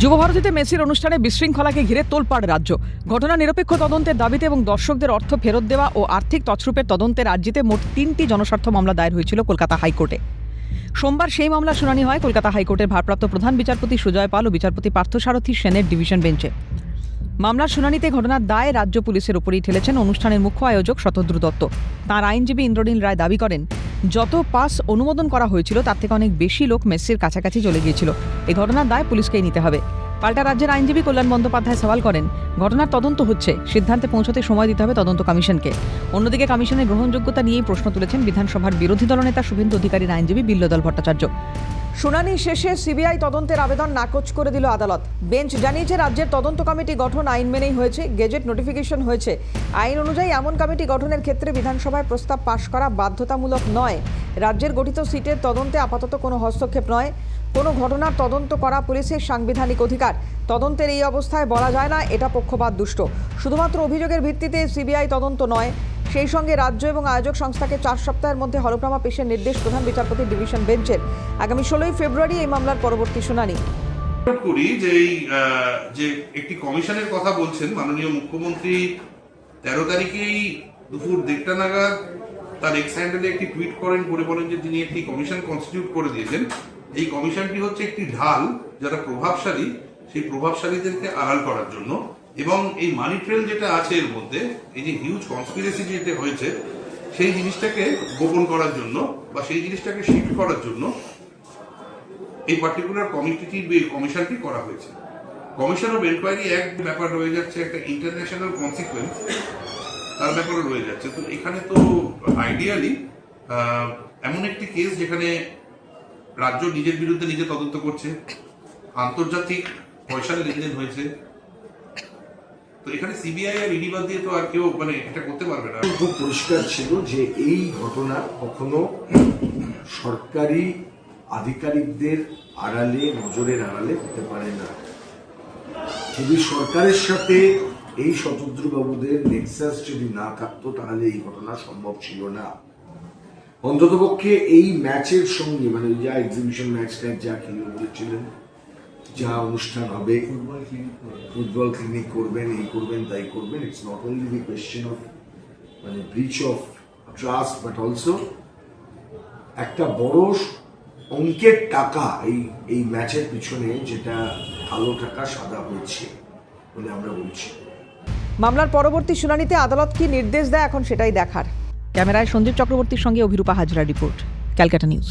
যুবভারতীতে মেসির অনুষ্ঠানে বিশৃঙ্খলাকে ঘিরে তোলপাড় রাজ্য। ঘটনা নিরপেক্ষ তদন্তের দাবিতে এবং দর্শকদের অর্থ ফেরত দেওয়া ও আর্থিক তছরূপের তদন্তে রাজ্যেতে মোট তিনটি জনস্বার্থ মামলা দায়ের হয়েছিল কলকাতা হাইকোর্টে। সোমবার সেই মামলা শুনানি হয় কলকাতা হাইকোর্টের ভারপ্রাপ্ত প্রধান বিচারপতি সুজয় পাল ও বিচারপতি পার্থসারথী সেনের ডিভিশন বেঞ্চে। মামলার শুনানিতে ঘটনার দায় রাজ্য পুলিশের উপরেই ঠেলেছেন অনুষ্ঠানের মুখ্য আয়োজক শতদ্রু দত্ত। তাঁর আইনজীবী ইন্দ্রনীল রায় দাবি করেন যত পাস অনুমোদন করা হয়েছিল, তার থেকে অনেক বেশি লোক মেসির কাছাকাছি চলে গিয়েছিল। এ ঘটনার দায় পুলিশকেই নিতে হবে। পাল্টা রাজ্যের আইনজীবী কল্যাণ বন্দ্যোপাধ্যায় সওয়াল করেন, ঘটনার তদন্ত হচ্ছে, সিদ্ধান্তে পৌঁছতে সময় দিতে হবে তদন্ত কমিশনকে। অন্যদিকে কমিশনের গ্রহণযোগ্যতা নিয়েই প্রশ্ন তুলেছেন বিধানসভার বিরোধী দলনেতা শুভেন্দু অধিকারীর আইনজীবী বিল্লদল ভট্টাচার্য। শুনানি শেষে সিবিআই তদন্তের আবেদন নাকচ করে দিল আদালত। বেঞ্চ জানিয়েছে, রাজ্যের তদন্ত কমিটি গঠন আইন মেনেই হয়েছে, গেজেট নোটিফিকেশন হয়েছে। আইন অনুযায়ী এমন কমিটি গঠনের ক্ষেত্রে বিধানসভায় প্রস্তাব পাশ করা বাধ্যতামূলক নয়। রাজ্যের গঠিত সিটের তদন্তে আপাতত কোনো হস্তক্ষেপ নয়। কোনো ঘটনার তদন্ত করা পুলিশের সাংবিধানিক অধিকার। তদন্তের এই অবস্থায় বলা যায় না, এটা পক্ষপাত দুষ্ট শুধুমাত্র অভিযোগের ভিত্তিতে সিবিআই তদন্ত নয় সেই সঙ্গে রাজ্য এবং আয়োজক সংস্থাকে চার সপ্তাহের মধ্যে হলফনামা পেশের নির্দেশ প্রধান বিচারপতি ডিভিশন বেঞ্চের। আগামী ষোলোই ফেব্রুয়ারি এই মামলার পরবর্তী শুনানি। করি যে এই যে একটি কমিশনের কথা বলছেন মাননীয় মুখ্যমন্ত্রী, তেরো তারিখেই দুপুর দেড়টা নাগাদ তার এক্স হ্যান্ডেলে একটি টুইট করেন করে বলেন যে তিনি একটি কমিশন কনস্টিটিউট করে দিয়েছেন। এই কমিশনটি হচ্ছে একটি ঢাল যারা প্রভাবশালী, সেই প্রভাবশালীদেরকে আড়াল করার জন্য এবং এই মানি ট্রেল যেটা আছে এর মধ্যে, এই যে হিউজ কনস্পিরেসি যেটা হয়েছে, সেই জিনিসটাকে গোপন করার জন্য বা সেই জিনিসটাকে শিফট করার জন্য এই পার্টিকুলার কমিটিটি কমিশনটি করা হয়েছে। কমিশন অফ এনকোয়ারি এক ব্যাপার রয়ে যাচ্ছে, একটা ইন্টারন্যাশনাল কনসিকুয়েন্স তার ব্যাপারে রয়ে যাচ্ছে। তো এখানে তো আইডিয়ালি এমন একটি কেস যেখানে রাজ্য নিজের বিরুদ্ধে নিজে তদন্ত করছে, আন্তর্জাতিক পয়সা লেনদেন হয়েছে তো এখানে সিবিআই আর ইডি বাদ দিয়ে তো আর কেউ মানে এটা করতে পারবে না। খুব পরিষ্কার ছিল যে এই ঘটনা কখনো সরকারি আধিকারিকদের আড়ালে, নজরের আড়ালে হতে পারে না। যদি সরকারের সাথে এই নেক্সাস যদি না থাকতো, তাহলে এই ঘটনা সম্ভব ছিল না। অন্ততপক্ষে এই ম্যাচের সঙ্গে মানে যা এক্সিবিশন ম্যাচটা যা খেলে বলেছিলেন যা অনুষ্ঠান হবে ফুটবল ক্লিনিক করবেন, এই করবেন, তাই করবেন it's not only the question of মানে breach of trust but also একটা বড় অঙ্কের টাকা এই এই ম্যাচের পিছনে যেটা কালো টাকা সাদা হয়েছে বলে আমরা বলছি। মামলার পরবর্তী শুনানিতে আদালত কি নির্দেশ দেয় এখন সেটাই দেখার। ক্যামেরায় সন্দীপ চক্রবর্তীর সঙ্গে অভিরূপা হাজরা রিপোর্ট, ক্যালকাটা নিউজ।